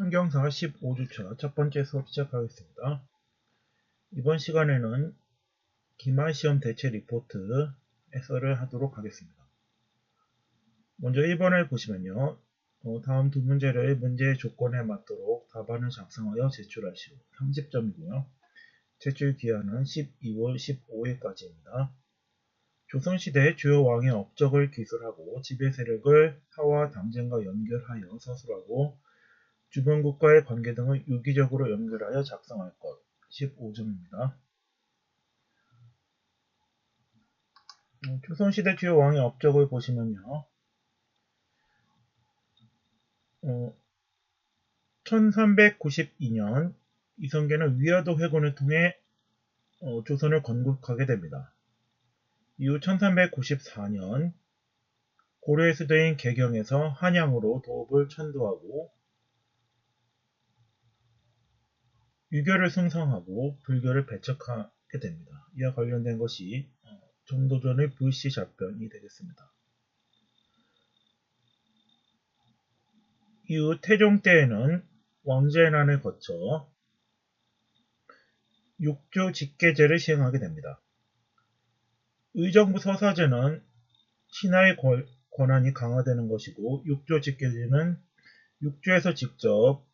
환경사 15주차 첫 번째 수업 시작하겠습니다. 이번 시간에는 기말시험 대체 리포트 해설을 하도록 하겠습니다. 먼저 1번을 보시면요. 어, 다음 두 문제를 문제의 조건에 맞도록 답안을 작성하여 제출하시오. 30점이고요. 제출 기한은 12월 15일까지입니다. 조선시대 주요 왕의 업적을 기술하고 지배 세력을 하와 당쟁과 연결하여 서술하고 주변 국가의 관계 등을 유기적으로 연결하여 작성할 것. 15점입니다. 음, 조선시대 주요 왕의 업적을 보시면요. 어, 1392년 이성계는 위화도 회군을 통해 어, 조선을 건국하게 됩니다. 이후 1394년 고려의 수도인 개경에서 한양으로 도읍을 천도하고 유교를 승성하고 불교를 배척하게 됩니다. 이와 관련된 것이 어, 정도전의 불시 답변이 되겠습니다. 이후 태종 때에는 왕제난을 거쳐 육조 직계제를 시행하게 됩니다. 의정부 서사제는 신하의 권한이 강화되는 것이고 육조 직계제는 육조에서 직접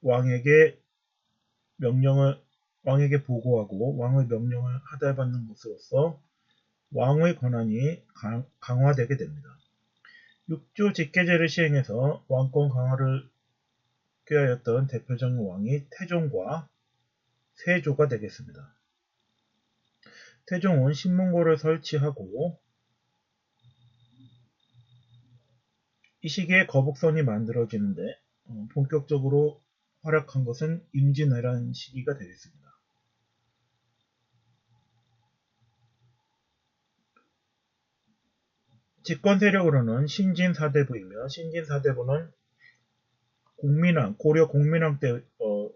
왕에게 명령을 왕에게 보고하고 왕의 명령을 하달받는 것으로서 왕의 권한이 강, 화되게 됩니다. 6조 직계제를 시행해서 왕권 강화를 꾀하였던 대표적인 왕이 태종과 세조가 되겠습니다. 태종은 신문고를 설치하고 이 시기에 거북선이 만들어지는데 어, 본격적으로 활약한 것은 임진왜란 시기가 되겠습니다. 집권 세력으로는 신진사대부이며 신진사대부는 국민왕, 고려 국민왕 때 어,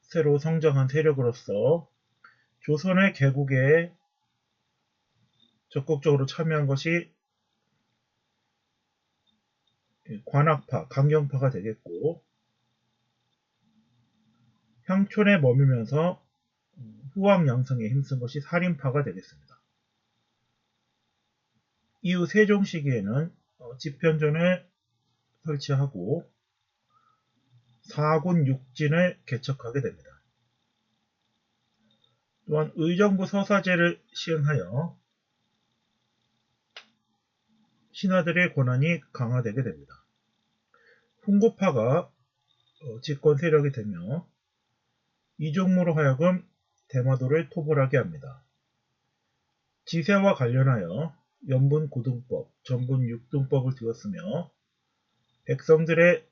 새로 성장한 세력으로서 조선의 개국에 적극적으로 참여한 것이 관악파, 강경파가 되겠고 향촌에 머물면서 후왕 양성에 힘쓴 것이 살인파가 되겠습니다. 이후 세종 시기에는 어, 집현전을 설치하고 사군 육진을 개척하게 됩니다. 또한 의정부 서사제를 시행하여 신하들의 권한이 강화되게 됩니다. 훈구파가 어, 집권 세력이 되며 이종무로 하여금 대마도를 토벌하게 합니다. 지세와 관련하여 연분 고등법, 전분 육등법을 두었으며 백성들의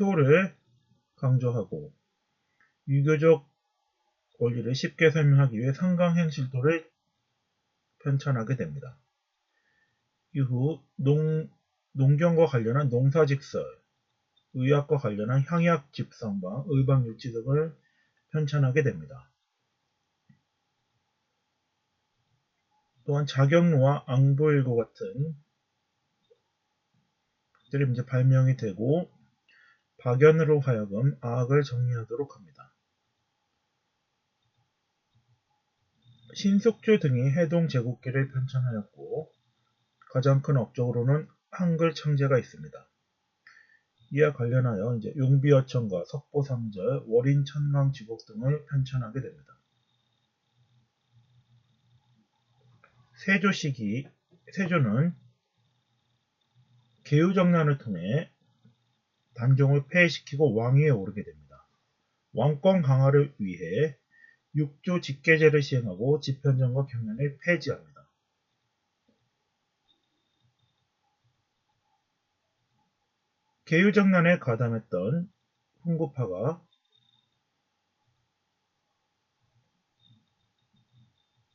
효를 강조하고 유교적 원리를 쉽게 설명하기 위해 상강행실도를 편찬하게 됩니다. 이후 농, 농경과 관련한 농사직설, 의학과 관련한 향약 집성과 의방일치 등을 편찬하게 됩니다. 또한 자경로와 앙보일고 같은 것들이 이제 발명이 되고 박연으로 하여금 아학을 정리하도록 합니다. 신숙주 등이 해동 제국기를 편찬하였고 가장 큰 업적으로는 한글 창제가 있습니다. 이와 관련하여 이제 용비어천과 석보상절, 월인 천강 지곡 등을 편찬하게 됩니다. 세조 시기 세조는 개유정난을 통해 단종을 폐해시키고 왕위에 오르게 됩니다. 왕권 강화를 위해 육조 직계제를 시행하고 집현전과 경연을 폐지합니다. 개유정난에 가담했던 훈구파가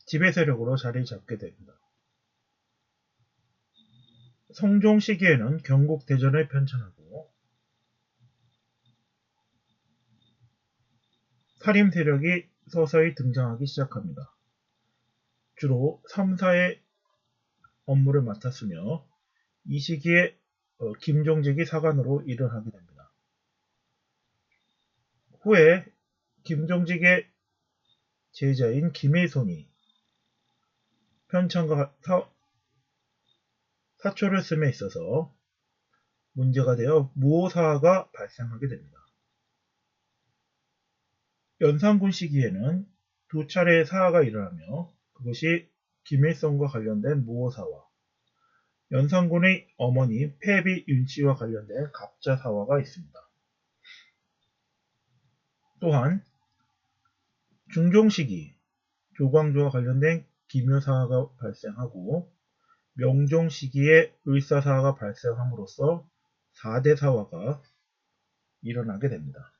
지배 세력으로 자리 잡게 됩니다. 성종 시기에는 경국 대전을 편찬하고 살림 세력이 서서히 등장하기 시작합니다. 주로 3, 4의 업무를 맡았으며 이 시기에 어, 김종직이 사관으로 일을 하게 됩니다. 후에 김종직의 제자인 김일손이 편찬과 사, 사초를 씀에 있어서 문제가 되어 무호사가 발생하게 됩니다. 연산군 시기에는 두 차례의 사화가 일어나며 그것이 김일성과 관련된 무호사와 연산군의 어머니 폐비 윤씨와 관련된 갑자 사화가 있습니다. 또한 중종 시기 조광조와 관련된 기묘사화가 발생하고 명종 시기에 을사사화가 발생함으로써 4대 사화가 일어나게 됩니다.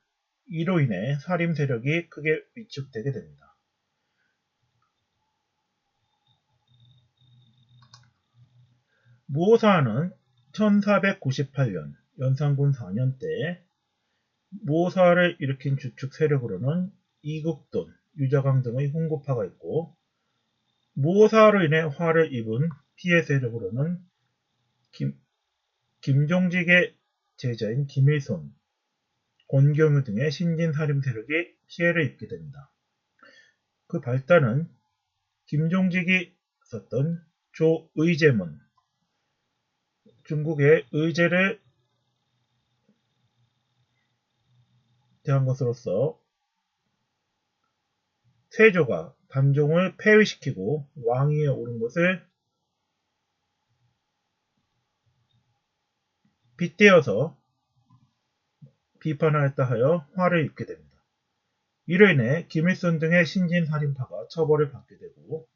이로 인해 살림 세력이 크게 위축되게 됩니다. 무호사는 1498년 연산군 4년 때 무호사를 일으킨 주축 세력으로는 이국돈, 유자강 등의 홍구파가 있고 무호사로 인해 화를 입은 피해 세력으로는 김, 김종직의 제자인 김일손, 권경유 등의 신진 살림 세력이 피해를 입게 됩니다. 그 발단은 김종직이 썼던 조의제문, 중국의 의제를 대한 것으로서 세조가 단종을 폐위시키고 왕위에 오른 것을 빗대어서 비판하였다 하여 화를 입게 됩니다. 이로 인해 김일성 등의 신진 살인파가 처벌을 받게 되고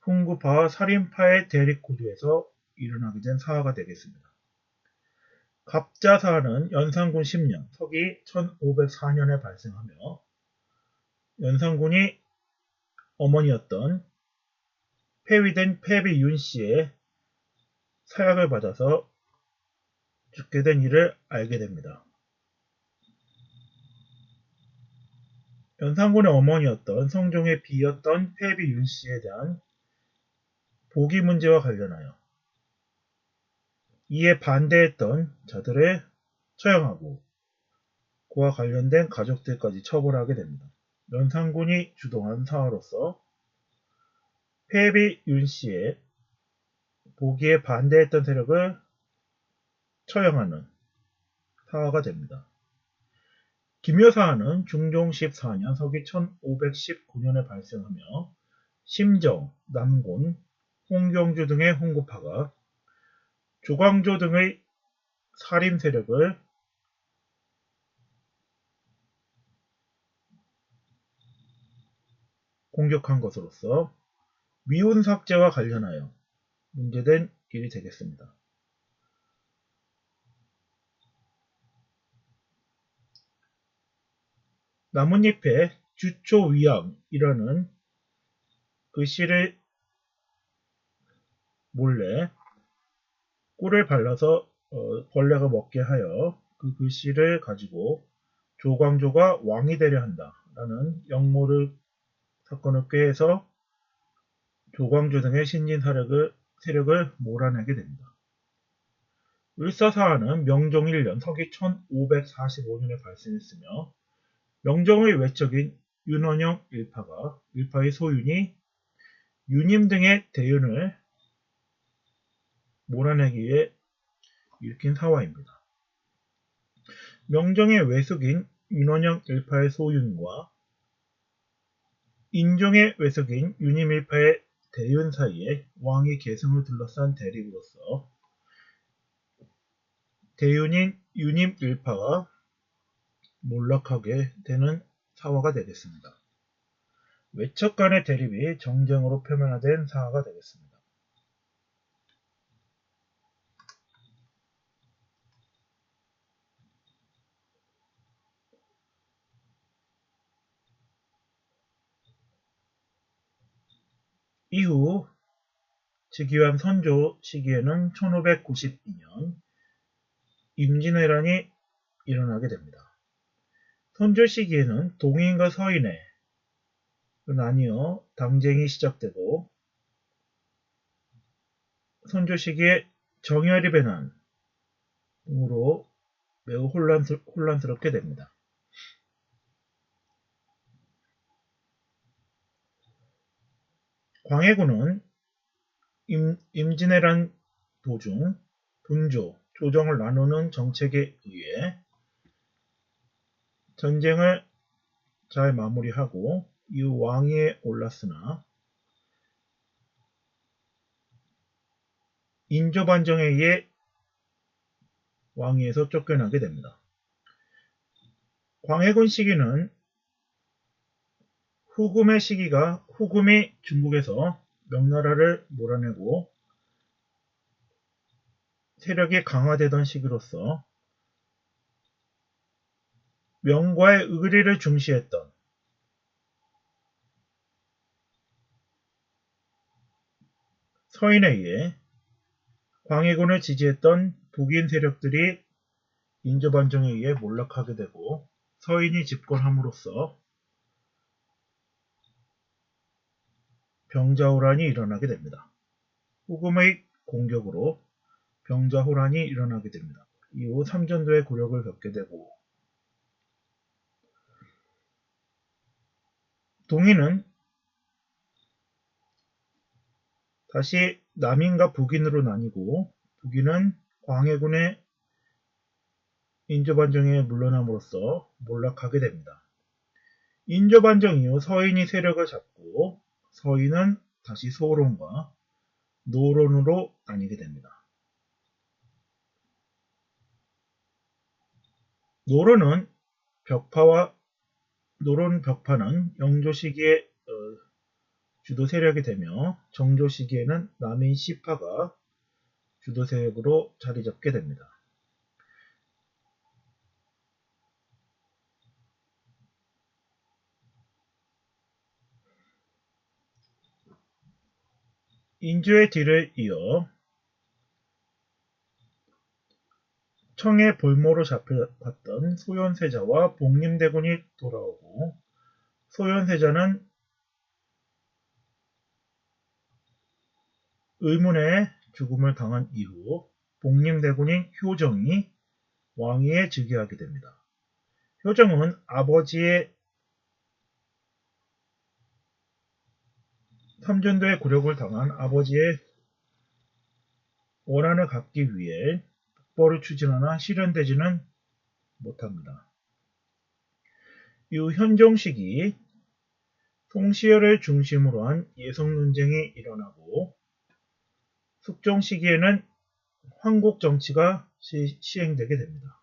훈구파와 살인파의 대립 구도에서 일어나게 된 사화가 되겠습니다. 갑자사는 연산군 10년, 서기 1504년에 발생하며 연산군이 어머니였던 폐위된 폐비 윤 씨의 사약을 받아서 죽게 된 일을 알게 됩니다. 연산군의 어머니였던 성종의 비였던 폐비 윤 씨에 대한 보기 문제와 관련하여 이에 반대했던 자들을 처형하고 그와 관련된 가족들까지 처벌하게 됩니다. 연산군이 주동한 사화로서 폐비 윤씨의 보기에 반대했던 세력을 처형하는 사화가 됩니다. 김여사화는 중종 14년 서기 1519년에 발생하며 심정, 남곤, 홍경주 등의 홍구파가 조광조 등의 살인 세력을 공격한 것으로서 미운 삭제와 관련하여 문제된 일이 되겠습니다. 나뭇잎에 주초위암이라는 글씨를 몰래 꿀을 발라서 어, 벌레가 먹게 하여 그 글씨를 가지고 조광조가 왕이 되려 한다라는 역모를 사건을 꾀해서 조광조 등의 신진 세력을, 세력을 몰아내게 됩니다. 을사사화는 명종 1년 서기 1545년에 발생했으며 명종의 외적인 윤원영 일파가 일파의 소윤이 유님 등의 대윤을 몰아내기 위해 일으킨 사화입니다. 명정의 외숙인 윤원영 일파의 소윤과 인종의 외숙인 유님 일파의 대윤 사이에 왕의 계승을 둘러싼 대립으로서 대윤인 유님 일파가 몰락하게 되는 사화가 되겠습니다. 외척 간의 대립이 정쟁으로 표면화된 사화가 되겠습니다. 이후 즉위한 선조 시기에는 1592년 임진왜란이 일어나게 됩니다. 선조 시기에는 동인과 서인의 나뉘어 당쟁이 시작되고 선조 시기에 정열이 배난 등으로 매우 혼란스럽게 됩니다. 광해군은 임, 임진왜란 도중 분조, 조정을 나누는 정책에 의해 전쟁을 잘 마무리하고 이후 왕위에 올랐으나 인조반정에 의해 왕위에서 쫓겨나게 됩니다. 광해군 시기는 후금의 시기가 후금이 중국에서 명나라를 몰아내고 세력이 강화되던 시기로서 명과의 의리를 중시했던 서인에 의해 광해군을 지지했던 북인 세력들이 인조반정에 의해 몰락하게 되고 서인이 집권함으로써 병자호란이 일어나게 됩니다. 후금의 공격으로 병자호란이 일어나게 됩니다. 이후 삼전도의 굴욕을 겪게 되고 동인은 다시 남인과 북인으로 나뉘고 북인은 광해군의 인조반정에 물러남으로써 몰락하게 됩니다. 인조반정 이후 서인이 세력을 잡고 서인은 다시 소론과 노론으로 나뉘게 됩니다. 노론은 벽파와 노론 벽파는 영조 시기에 어, 주도 세력이 되며 정조 시기에는 남인 시파가 주도 세력으로 자리 잡게 됩니다. 인조의 뒤를 이어 청의 볼모로 잡혀갔던 소현세자와 복림대군이 돌아오고 소현세자는 의문의 죽음을 당한 이후 복림대군인 효정이 왕위에 즉위하게 됩니다. 효정은 아버지의 삼전도의 굴욕을 당한 아버지의 원한을 갚기 위해 북벌을 추진하나 실현되지는 못합니다. 이후 현종 시기 송시열을 중심으로 한 예성 논쟁이 일어나고 숙종 시기에는 황국 정치가 시, 시행되게 됩니다.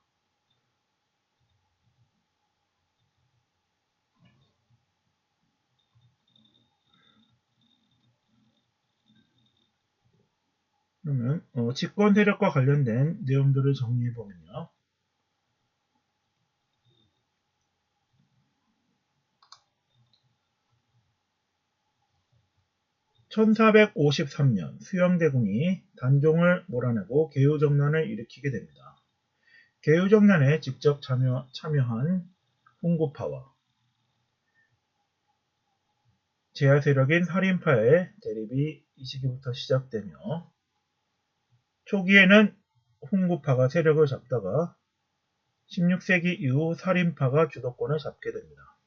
그러면 어, 집권 세력과 관련된 내용들을 정리해 보면요. (1453년) 수영대군이 단종을 몰아내고 개유정난을 일으키게 됩니다. 개유정난에 직접 참여, 참여한 홍구파와 제야 세력인 살인파의 대립이 이 시기부터 시작되며 초기에는 홍구파가 세력을 잡다가 16세기 이후 살인파가 주도권을 잡게 됩니다.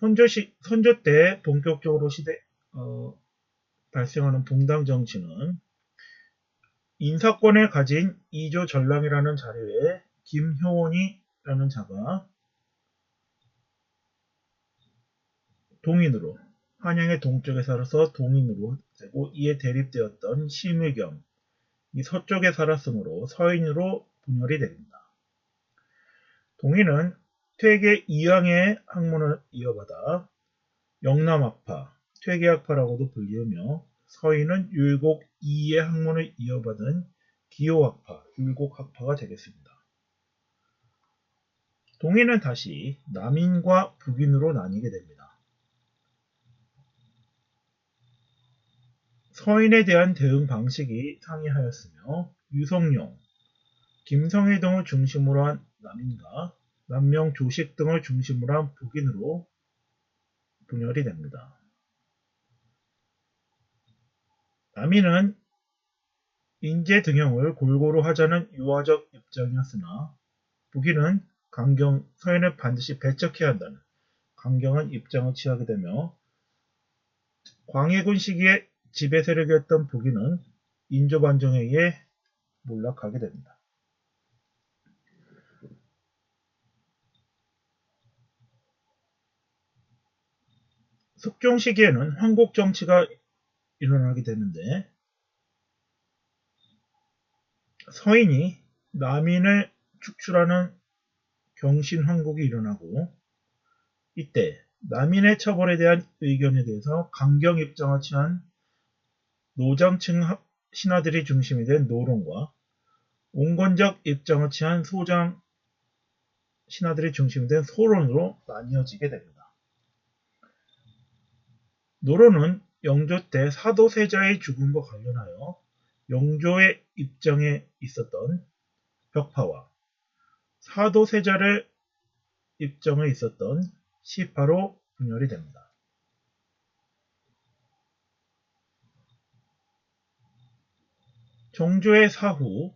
선조, 시, 선조 때 본격적으로 시대, 어, 발생하는 동당 정치는 인사권을 가진 이조 전랑이라는 자료에 김효원이라는 자가 동인으로 한양의 동쪽에 살아서 동인으로 되고 이에 대립되었던 심의겸 이 서쪽에 살았으므로 서인으로 분열이 됩니다. 동인은 퇴계 이왕의 학문을 이어받아 영남학파, 퇴계학파라고도 불리우며 서인은 율곡 이의 학문을 이어받은 기호학파, 율곡학파가 되겠습니다. 동인은 다시 남인과 북인으로 나뉘게 됩니다. 서인에 대한 대응 방식이 상이하였으며 유성룡, 김성일 등을 중심으로 한 남인과 남명 조식 등을 중심으로 한 북인으로 분열이 됩니다. 남인은 인재 등용을 골고루 하자는 유화적 입장이었으나 북인은 강경 서인을 반드시 배척해야 한다는 강경한 입장을 취하게 되며 광해군 시기에 지배 세력이었던 북인은 인조 반정에 의해 몰락하게 됩니다. 숙종 시기에는 황국 정치가 일어나게 되는데 서인이 남인을 축출하는 경신황국이 일어나고 이때 남인의 처벌에 대한 의견에 대해서 강경 입장을 취한 노장층 신하들이 중심이 된 노론과 온건적 입장을 취한 소장 신하들이 중심이 된 소론으로 나뉘어지게 됩니다. 노론은 영조 때 사도세자의 죽음과 관련하여 영조의 입장에 있었던 벽파와 사도세자를 입장에 있었던 시파로 분열이 됩니다. 정조의 사후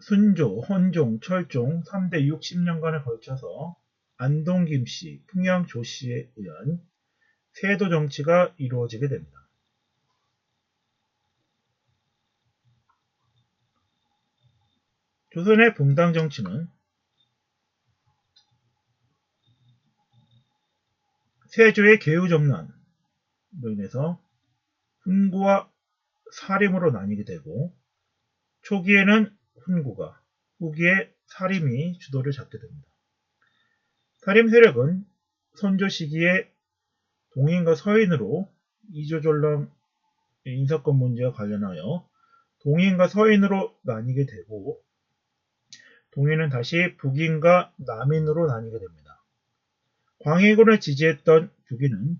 순조, 헌종, 철종 3대 60년간에 걸쳐서 안동 김씨, 풍양 조씨에 의한 세도 정치가 이루어지게 됩니다. 조선의 붕당 정치는 세조의 개우정난으로 인해서 훈구와 사림으로 나뉘게 되고 초기에는 훈구가 후기에 사림이 주도를 잡게 됩니다. 사림 세력은 선조 시기에 동인과 서인으로 이조전람 인사권 문제와 관련하여 동인과 서인으로 나뉘게 되고 동인은 다시 북인과 남인으로 나뉘게 됩니다. 광해군을 지지했던 북인은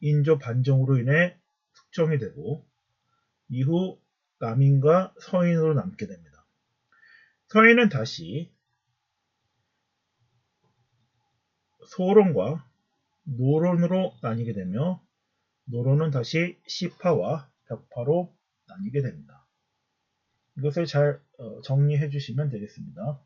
인조 반정으로 인해 숙청이 되고 이후 남인과 서인으로 남게 됩니다. 서인은 다시 소론과 노론으로 나뉘게 되며 노론은 다시 시파와 벽파로 나뉘게 됩니다. 이것을 잘 어, 정리해 주시면 되겠습니다.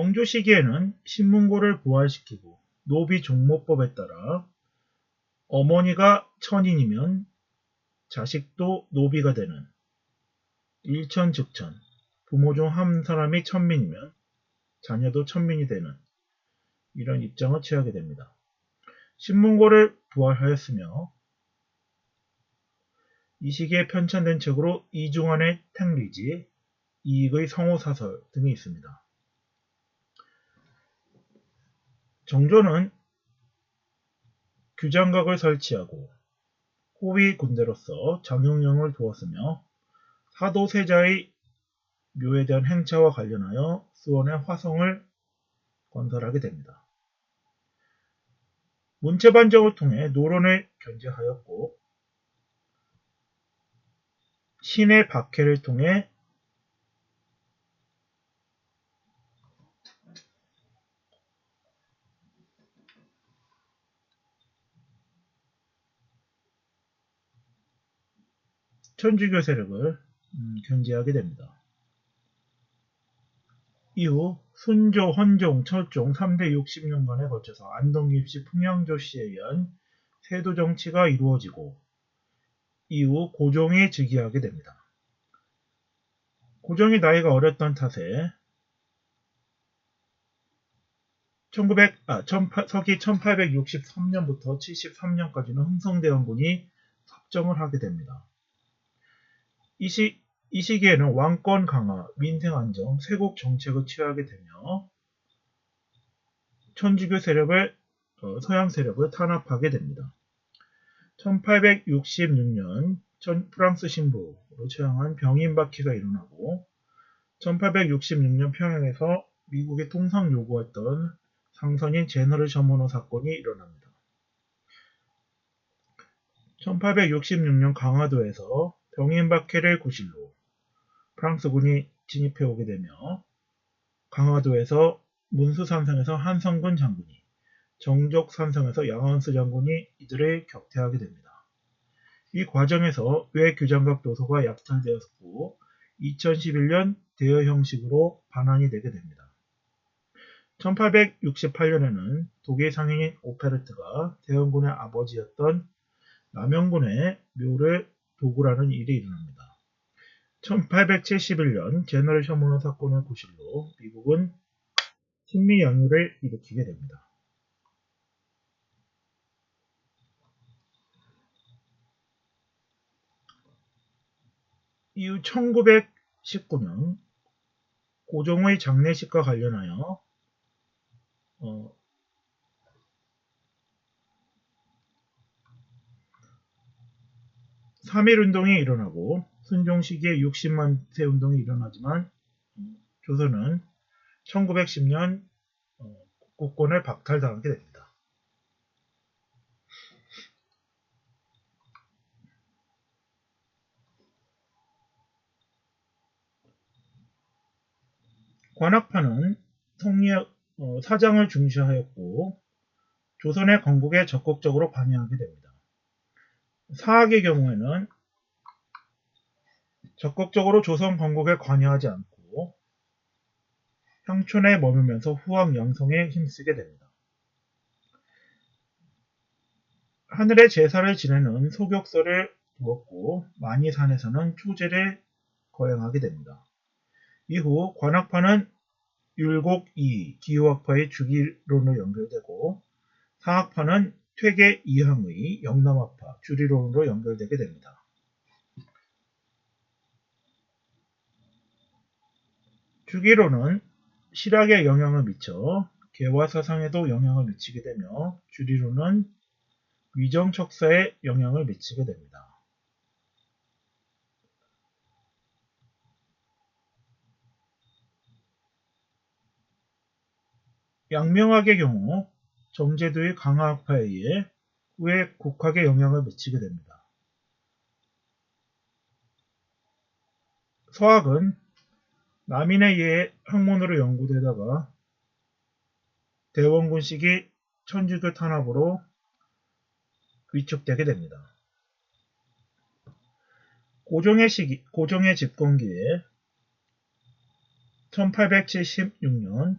영조 시기에는 신문고를 부활시키고 노비 종모법에 따라 어머니가 천인이면 자식도 노비가 되는 일천 즉천 부모 중 한 사람이 천민이면 자녀도 천민이 되는 이런 입장을 취하게 됩니다. 신문고를 부활하였으며 이 시기에 편찬된 책으로 이중환의 탱리지, 이익의 성호사설 등이 있습니다. 정조는 규장각을 설치하고 호위 군대로서 장용령을 두었으며 사도세자의 묘에 대한 행차와 관련하여 수원의 화성을 건설하게 됩니다. 문체반정을 통해 노론을 견제하였고 신의 박해를 통해 천주교 세력을 음, 견제하게 됩니다. 이후 순조, 헌종, 철종 3대 60년간에 걸쳐서 안동김씨, 풍양조 씨에 의한 세도 정치가 이루어지고 이후 고종이 즉위하게 됩니다. 고종이 나이가 어렸던 탓에 1900, 아, 18, 서기 1863년부터 73년까지는 흥성대원군이 섭정을 하게 됩니다. 이, 시, 이 시기에는 왕권 강화, 민생 안정, 세국 정책을 취하게 되며 천주교 세력을 어, 서양 세력을 탄압하게 됩니다. 1866년 프랑스 신부로 처형한 병인박해가 일어나고 1866년 평양에서 미국의 통상 요구했던 상선인 제너럴 셔머너 사건이 일어납니다. 1866년 강화도에서 병인박해를 구실로 프랑스군이 진입해 오게 되며 강화도에서 문수산성에서 한성근 장군이 정족산성에서 양원수 장군이 이들을 격퇴하게 됩니다. 이 과정에서 외 규장각 도서가 약탈되었고 2011년 대여 형식으로 반환이 되게 됩니다. 1868년에는 독일 상인인 오페르트가 대원군의 아버지였던 남영군의 묘를 도굴하는 일이 일어납니다. 1871년 제너럴 셔먼 사건을 구실로 미국은 친미 양유를 일으키게 됩니다. 이후 1919년 고종의 장례식과 관련하여 어, 3.1운동이 일어나고 순종 시기에 60만 세 운동이 일어나지만 조선은 1910년 어, 국권을 박탈당하게 됩니다. 관악파는 성리학 어, 사장을 중시하였고 조선의 건국에 적극적으로 관여하게 됩니다. 사학의 경우에는 적극적으로 조선 건국에 관여하지 않고 향촌에 머물면서 후학 양성에 힘쓰게 됩니다. 하늘의 제사를 지내는 소격서를 두었고 만이산에서는 초제를 거행하게 됩니다. 이후 관악파는 율곡이 기후학파의 주기론으로 연결되고 사학파는 퇴계 이항의 영남학파 주리론으로 연결되게 됩니다. 주기론은 실학에 영향을 미쳐 개화 사상에도 영향을 미치게 되며 주리론은 위정 척사에 영향을 미치게 됩니다. 양명학의 경우 정제도의 강화학파에 의해 후에 국학에 영향을 미치게 됩니다. 서학은 남인에 의해 학문으로 연구되다가 대원군 시기 천주교 탄압으로 위축되게 됩니다. 고종의 시기, 고종의 집권기에 1876년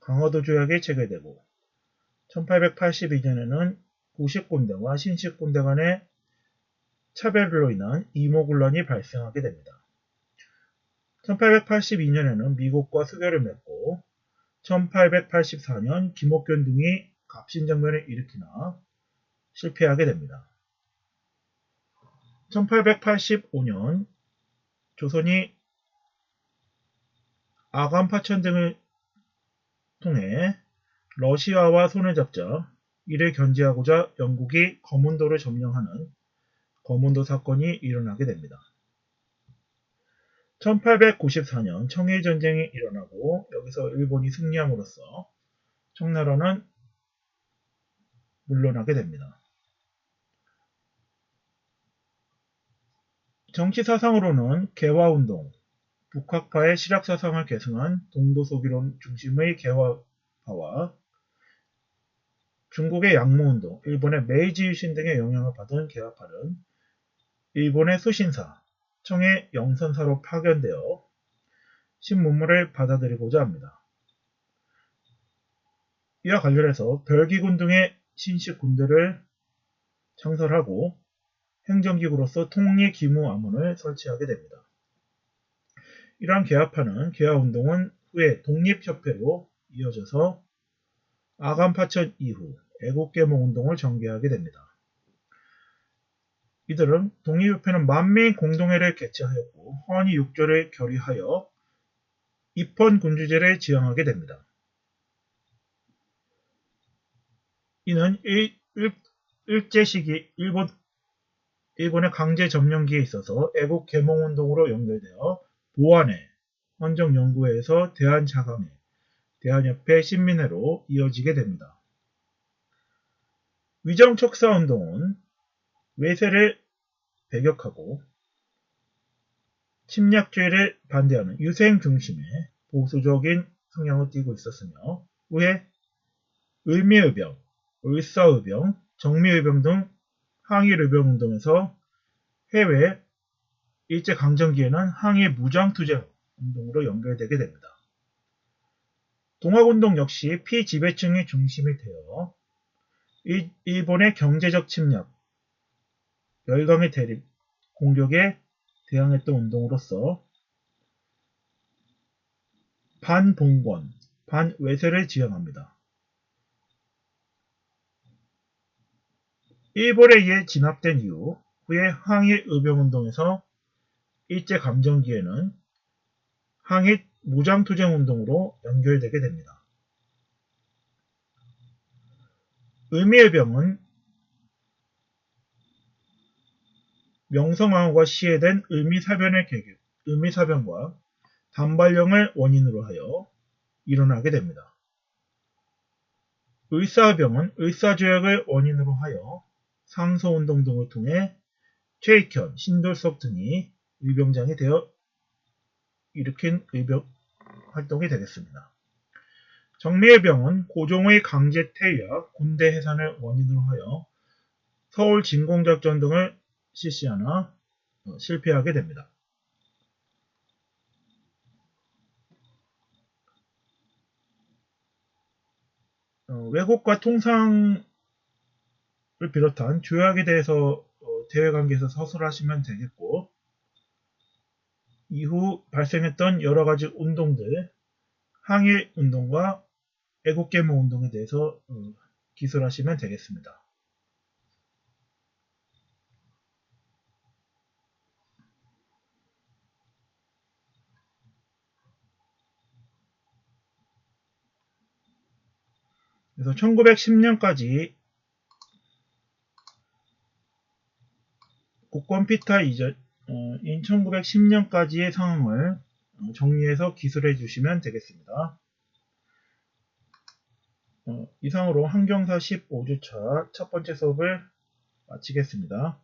강화도 조약이 체결되고 1882년에는 구식군대와 신식군대 간의 차별로 인한 이모군란이 발생하게 됩니다. 1882년에는 미국과 수교를 맺고 1884년 김옥균 등이 갑신정변을 일으키나 실패하게 됩니다. 1885년 조선이 아간파천 등을 통해 러시아와 손을 잡자 이를 견제하고자 영국이 거문도를 점령하는 거문도 사건이 일어나게 됩니다. 1894년 청일전쟁이 일어나고 여기서 일본이 승리함으로써 청나라는 물러나게 됩니다. 정치사상으로는 개화운동, 북학파의 실학사상을 계승한 동도소기론 중심의 개화파와 중국의 양모운동, 일본의 메이지 유신 등의 영향을 받은 개화파는 일본의 수신사, 청의 영선사로 파견되어 신문물을 받아들이고자 합니다. 이와 관련해서 별기군 등의 신식 군대를 창설하고 행정기구로서 통리기무암문을 설치하게 됩니다. 이러한 개화파는 개화운동은 후에 독립협회로 이어져서 아간파천 이후 애국개몽운동을 전개하게 됩니다. 이들은 독립협회는 만민 공동회를 개최하였고 허니 6조를 결의하여 입헌 군주제를 지향하게 됩니다. 이는 일, 제 시기 일본, 일본의 강제 점령기에 있어서 애국 개몽 운동으로 연결되어 보안회, 헌정연구회에서 대한자강회, 대한협회 신민회로 이어지게 됩니다. 위정 척사운동은 외세를 배격하고 침략죄를 반대하는 유생 중심의 보수적인 성향을 띠고 있었으며 후에 을미의병, 을사의병, 정미의병 등 항일의병 운동에서 해외 일제강점기에는 항일 무장투쟁 운동으로 연결되게 됩니다. 동학운동 역시 피지배층이 중심이 되어 일- 일본의 경제적 침략, 열강의 대립, 공격에 대항했던 운동으로서 반봉건, 반외세를 지향합니다. 일본에 의해 진압된 이후 후에 항일 의병운동에서 일제강점기에는 항일 무장투쟁운동으로 연결되게 됩니다. 의미의병은 명성황후가 시해된 의미사변의 계급, 의미사변과 단발령을 원인으로 하여 일어나게 됩니다. 의사병은 의사조약을 원인으로 하여 상소운동 등을 통해 최익현, 신돌석 등이 의병장이 되어 일으킨 의병 활동이 되겠습니다. 정리해병은 고종의 강제 퇴위와 군대 해산을 원인으로 하여 서울 진공작전 등을 실시하나 어, 실패하게 됩니다. 어, 왜곡과 통상을 비롯한 조약에 대해서 어, 대외관계에서 서술하시면 되겠고 이후 발생했던 여러 가지 운동들 항일 운동과 애국계몽 운동에 대해서 어, 기술하시면 되겠습니다. 그래서 1910년까지 국권 피타 이전 어, 인 1910년까지의 상황을 어, 정리해서 기술해 주시면 되겠습니다. 어, 이상으로 한경사 15주차 첫 번째 수업을 마치겠습니다.